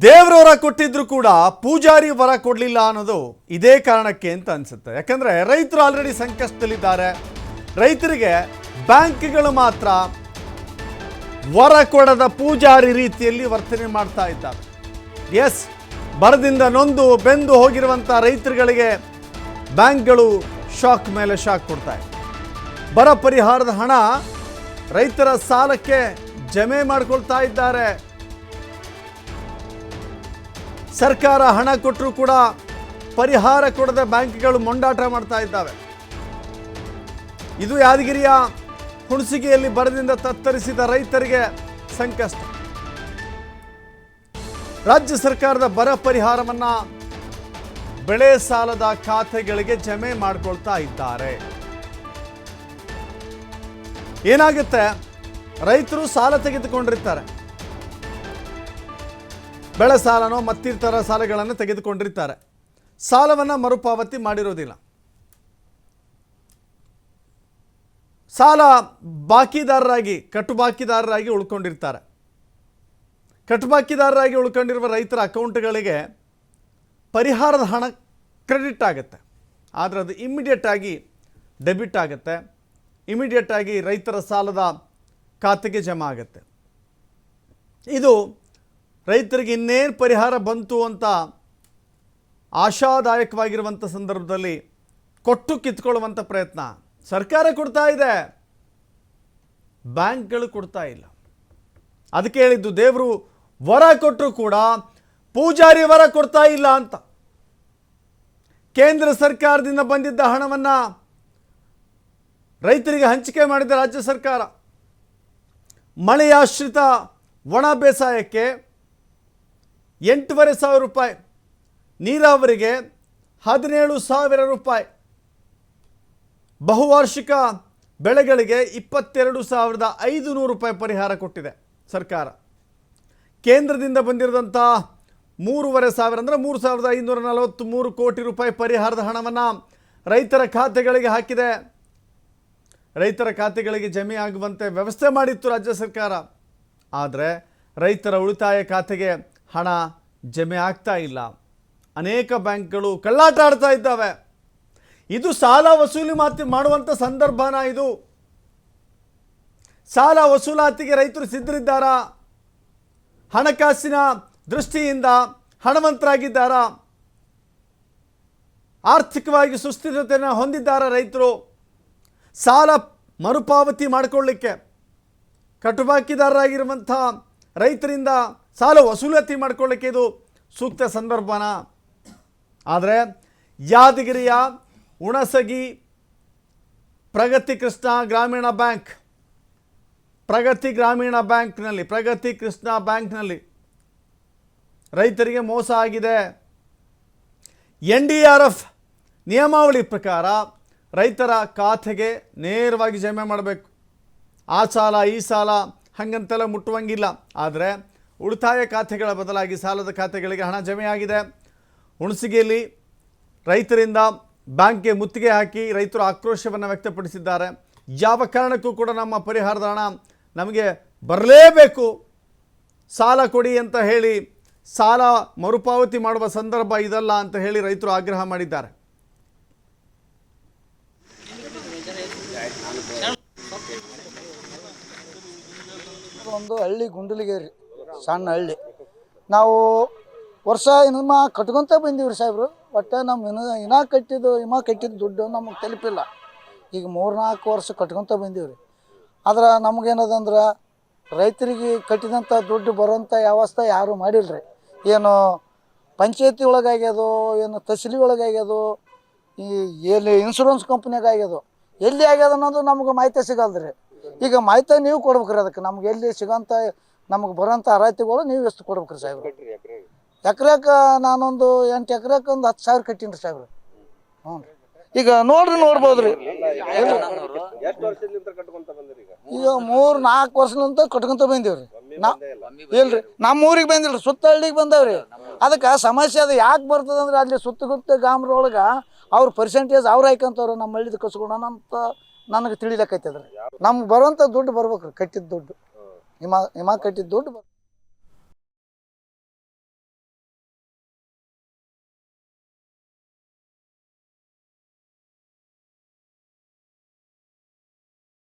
ದೇವ್ರ ವರ ಕೊಟ್ಟಿದ್ರು ಕೂಡ ಪೂಜಾರಿ ವರ ಕೊಡಲಿಲ್ಲ ಅನ್ನೋದು ಇದೇ ಕಾರಣಕ್ಕೆ ಅಂತ ಅನ್ಸುತ್ತೆ. ಯಾಕಂದ್ರೆ ರೈತರು ಆಲ್ರೆಡಿ ಸಂಕಷ್ಟದಲ್ಲಿದ್ದಾರೆ. ರೈತರಿಗೆ ಬ್ಯಾಂಕ್ಗಳು ಮಾತ್ರ ವರ ಕೊಡದ ಪೂಜಾರಿ ರೀತಿಯಲ್ಲಿ ವರ್ತನೆ ಮಾಡ್ತಾ ಇದ್ದಾರೆ. ಎಸ್ ಬರದಿಂದ ನೊಂದು ಬೆಂದು ಹೋಗಿರುವಂಥ ರೈತರುಗಳಿಗೆ ಬ್ಯಾಂಕ್ಗಳು ಶಾಕ್ ಮೇಲೆ ಶಾಕ್ ಕೊಡ್ತಾ ಇದೆ. ಬರ ಪರಿಹಾರದ ಹಣ ರೈತರ ಸಾಲಕ್ಕೆ ಜಮೆ ಮಾಡಿಕೊಳ್ತಾ ಇದ್ದಾರೆ. ಸರ್ಕಾರ ಹಣ ಕೊಟ್ಟರೂ ಕೂಡ ಪರಿಹಾರ ಕೊಡದ ಬ್ಯಾಂಕ್ಗಳು ಮೊಂಡಾಟ ಮಾಡ್ತಾ ಇದ್ದಾವೆ. ಇದು ಯಾದಗಿರಿಯ ಹುಣಸಿಗೆಯಲ್ಲಿ ಬರದಿಂದ ತತ್ತರಿಸಿದ ರೈತರಿಗೆ ಸಂಕಷ್ಟ. ರಾಜ್ಯ ಸರ್ಕಾರದ ಬರ ಪರಿಹಾರವನ್ನ ಬೆಳೆ ಸಾಲದ ಖಾತೆಗಳಿಗೆ ಜಮೆ ಮಾಡ್ಕೊಳ್ತಾ ಇದ್ದಾರೆ. ಏನಾಗುತ್ತೆ? ರೈತರು ಸಾಲ ತೆಗೆದುಕೊಂಡಿರ್ತಾರೆ. ಬೆಳೆ ಸಾಲನೋ ಮತ್ತಿತರ ಸಾಲಗಳನ್ನು ತೆಗೆದುಕೊಂಡಿರ್ತಾರೆ. ಸಾಲವನ್ನು ಮರುಪಾವತಿ ಮಾಡಿರೋದಿಲ್ಲ. ಸಾಲ ಬಾಕಿದಾರರಾಗಿ, ಕಟ್ಟುಬಾಕಿದಾರರಾಗಿ ಉಳ್ಕೊಂಡಿರ್ತಾರೆ. ಕಟ್ಟುಬಾಕಿದಾರರಾಗಿ ಉಳ್ಕೊಂಡಿರುವ ರೈತರ ಅಕೌಂಟ್ಗಳಿಗೆ ಪರಿಹಾರದ ಹಣ ಕ್ರೆಡಿಟ್ ಆಗುತ್ತೆ. ಆದರೆ ಅದು ಇಮ್ಮಿಡಿಯೇಟಾಗಿ ಡೆಬಿಟ್ ಆಗುತ್ತೆ. ಇಮಿಡಿಯೇಟಾಗಿ ರೈತರ ಸಾಲದ ಖಾತೆಗೆ ಜಮಾ ಆಗುತ್ತೆ. ಇದು ರೈತರಿಗೆ ಇನ್ನೇನು ಪರಿಹಾರ ಬಂತು ಅಂತ ಆಶಾದಾಯಕವಾಗಿರುವಂಥ ಸಂದರ್ಭದಲ್ಲಿ ಕೊಟ್ಟು ಕಿತ್ಕೊಳ್ಳುವಂಥ ಪ್ರಯತ್ನ ಸರ್ಕಾರ ಕೊಡ್ತಾ ಇದೆ. ಬ್ಯಾಂಕ್ಗಳು ಕೊಡ್ತಾ ಇಲ್ಲ. ಅದಕ್ಕೆ ಹೇಳಿದ್ದು ದೇವರು ವರ ಕೊಟ್ಟರು ಕೂಡ ಪೂಜಾರಿ ವರ ಕೊಡ್ತಾ ಇಲ್ಲ ಅಂತ. ಕೇಂದ್ರ ಸರ್ಕಾರದಿಂದ ಬಂದಿದ್ದ ಹಣವನ್ನು ರೈತರಿಗೆ ಹಂಚಿಕೆ ಮಾಡಿದ ರಾಜ್ಯ ಸರ್ಕಾರ. ಮಳೆಯಾಶ್ರಿತ ಒಣ ಬೇಸಾಯಕ್ಕೆ ಎಂಟೂವರೆ ಸಾವಿರ ರೂಪಾಯಿ. ನೀರಾವರಿಗೆ ಹದಿನೇಳು ಸಾವಿರ ರೂಪಾಯಿ. ಬಹುವಾರ್ಷಿಕ ಬೆಳೆಗಳಿಗೆ ಇಪ್ಪತ್ತೆರಡು ಸಾವಿರದ ಐದು ನೂರು ರೂಪಾಯಿ ಪರಿಹಾರ ಕೊಟ್ಟಿದೆ ಸರ್ಕಾರ. ಕೇಂದ್ರದಿಂದ ಬಂದಿರದಂಥ ಮೂರುವರೆ ಸಾವಿರ ಅಂದರೆ ಮೂರು ಸಾವಿರದ ಐನೂರ ನಲವತ್ತು ಮೂರು ಕೋಟಿ ರೂಪಾಯಿ ಪರಿಹಾರದ ಹಣವನ್ನು ರೈತರ ಖಾತೆಗಳಿಗೆ ಹಾಕಿದೆ. ರೈತರ ಖಾತೆಗಳಿಗೆ ಜಮೆ ಆಗುವಂತೆ ವ್ಯವಸ್ಥೆ ಮಾಡಿತ್ತು ರಾಜ್ಯ ಸರ್ಕಾರ. ಆದರೆ ರೈತರ ಉಳಿತಾಯ ಖಾತೆಗೆ ಹಣ ಜಮೆ ಆಗ್ತಾ ಇಲ್ಲ. ಅನೇಕ ಬ್ಯಾಂಕ್ಗಳು ಕಳ್ಳಾಟ ಆಡ್ತಾ ಇದ್ದಾವೆ. ಇದು ಸಾಲ ವಸೂಲಿ ಮಾತಿ ಮಾಡುವಂಥ ಸಂದರ್ಭನ ಇದು. ಸಾಲ ವಸೂಲಾತಿಗೆ ರೈತರು ಸಿದ್ಧರಿದ್ದಾರಾ? ಹಣಕಾಸಿನ ದೃಷ್ಟಿಯಿಂದ ಹಣವಂತರಾಗಿದ್ದಾರಾ? ಆರ್ಥಿಕವಾಗಿ ಸುಸ್ಥಿರತೆಯನ್ನು ಹೊಂದಿದ್ದಾರ ರೈತರು? ಸಾಲ ಮರುಪಾವತಿ ಮಾಡಿಕೊಳ್ಳಿಕ್ಕೆ ಕಟುಬಾಕಿದಾರರಾಗಿರುವಂಥ ರೈತರಿಂದ ಸಾಲ ವಸೂಲಾತಿ ಮಾಡ್ಕೊಳ್ಳಿಕ್ಕೆ ಇದು ಸೂಕ್ತ ಸಂದರ್ಭನ. ಆದರೆ ಯಾದಗಿರಿಯ ಉಣಸಗಿ ಪ್ರಗತಿ ಕೃಷ್ಣ ಗ್ರಾಮೀಣ ಬ್ಯಾಂಕ್, ಪ್ರಗತಿ ಗ್ರಾಮೀಣ ಬ್ಯಾಂಕ್ನಲ್ಲಿ, ಪ್ರಗತಿ ಕೃಷ್ಣ ಬ್ಯಾಂಕ್ನಲ್ಲಿ ರೈತರಿಗೆ ಮೋಸ ಆಗಿದೆ. ಎನ್ ಡಿ ಆರ್ ಎಫ್ ನಿಯಮಾವಳಿ ಪ್ರಕಾರ ರೈತರ ಖಾತೆಗೆ ನೇರವಾಗಿ ಜಮೆ ಮಾಡಬೇಕು. ಆ ಸಾಲ, ಈ ಸಾಲ ಹಾಗಂತೆಲ್ಲ ಮುಟ್ಟುವಂಗಿಲ್ಲ. ಆದರೆ ಉಳಿತಾಯ ಖಾತೆಗಳ ಬದಲಾಗಿ ಸಾಲದ ಖಾತೆಗಳಿಗೆ ಹಣ ಜಮೆಯಾಗಿದೆ. ಹುಣಸಿಗೆಯಲ್ಲಿ ರೈತರಿಂದ ಬ್ಯಾಂಕ್ಗೆ ಮುತ್ತಿಗೆ ಹಾಕಿ ರೈತರು ಆಕ್ರೋಶವನ್ನು ವ್ಯಕ್ತಪಡಿಸಿದ್ದಾರೆ. ಯಾವ ಕಾರಣಕ್ಕೂ ಕೂಡ ನಮ್ಮ ಪರಿಹಾರದ ಹಣ ನಮಗೆ ಬರಲೇಬೇಕು. ಸಾಲ ಕೊಡಿ ಅಂತ ಹೇಳಿ ಸಾಲ ಮರುಪಾವತಿ ಮಾಡುವ ಸಂದರ್ಭ ಇದಲ್ಲ ಅಂತ ಹೇಳಿ ರೈತರು ಆಗ್ರಹ ಮಾಡಿದ್ದಾರೆ. ಒಂದು ಹಳ್ಳಿ ಗುಂಡಲಿಗೇರಿ. ಸಣ್ಣ ಹಳ್ಳಿ. ನಾವು ವರ್ಷ ಇನ್ಮ ಕಟ್ಕೊಂತ ಬಂದೀವಿ ಸಾಹೇಬ್ರು. ಒಟ್ಟು ನಮ್ಮ ಇನ್ನ ಇನ್ನ ಕಟ್ಟಿದ್ದು, ಇಮ ಕಟ್ಟಿದ್ದು ದುಡ್ಡು ನಮಗೆ ತಲುಪಿಲ್ಲ. ಈಗ ಮೂರು ನಾಲ್ಕು ವರ್ಷ ಕಟ್ಕೊಂತ ಬಂದೀವಿ ರೀ ಆದ್ರೆ ನಮಗೇನದಂದ್ರೆ ರೈತರಿಗೆ ಕಟ್ಟಿದಂಥ ದುಡ್ಡು ಬರೋಂಥ ವ್ಯವಸ್ಥೆ ಯಾರೂ ಮಾಡಿಲ್ಲ ರೀ ಏನು ಪಂಚಾಯತಿ ಒಳಗಾಗ್ಯದು, ಏನು ತಹಸೀಲಿ ಒಳಗಾಗ್ಯದು, ಈ ಎಲ್ಲಿ ಇನ್ಶೂರೆನ್ಸ್ ಕಂಪ್ನಿಯಾಗ ಆಗ್ಯದೋ ಎಲ್ಲಿ ಆಗ್ಯದ ಅನ್ನೋದು ನಮ್ಗೆ ಮಾಹಿತಿ ಸಿಗಲ್ದು ಈಗ ಮಾಹಿತಿ ನೀವು ಕೊಡ್ಬೇಕ್ರಿ ಅದಕ್ಕೆ. ನಮ್ಗೆ ಎಲ್ಲಿ ಸಿಗೋಂಥ ನಮಗೆ ಬರೋಂಥ ಅರ್ಹತೆಗಳು ನೀವು ಎಷ್ಟು ಕೊಡ್ಬೇಕು ರೀ ಸಾಹೇಬ್ರು ಎಕ್ರೆಕ ನಾನೊಂದು ಎಂಟು ಎಕ್ರೆಕ ಒಂದು ಹತ್ತು ಸಾವಿರ ಕಟ್ಟೀನಿ ರೀ ಸಾಹೇಬ್ರು. ಹ್ಞೂ ರೀ. ಈಗ ನೋಡ್ರಿ ನೋಡ್ಬೋದು ರೀ ಎಷ್ಟು ವರ್ಷದಿಂದ ಕಟ್ಕೊಂತ ಬಂದಿರಿ ಈಗ? ಮೂರು ನಾಲ್ಕು ವರ್ಷದಿಂದ ಕಟ್ಕೊಂತ ಬಂದೀವಿ ರೀ ನಾ ಇಲ್ರಿ ನಮ್ಮ ಊರಿಗೆ ಬಂದಿಲ್ಲ ಸುತ್ತ ಹಳ್ಳಿಗೆ ಬಂದವ್ರಿ. ಅದಕ್ಕೆ ಸಮಸ್ಯೆ ಅದು ಯಾಕೆ ಬರ್ತದಂದ್ರೆ ಅಲ್ಲಿ ಸುತ್ತಗುತ್ತ ಗ್ರಾಮದೊಳಗೆ ಅವ್ರ ಪರ್ಸೆಂಟೇಜ್ ಅವ್ರು ಹಾಕಂತವ್ರು ನಮ್ಮ ಹಳ್ಳಿದ ಕಸ್ಕೊಳೋಣ ಅಂತ ನನಗೆ ತಿಳಿಲಕ್ಕೈತದ್ರಿ ನಮ್ಗೆ ಬರೋಂಥ ದುಡ್ಡು ಬರ್ಬೇಕು ರೀ ಕಟ್ಟಿದ ದುಡ್ಡು. ಹಿಮ ಹಿಮ ಕಟ್ಟಿದ ದುಡ್ಡು ಬರ್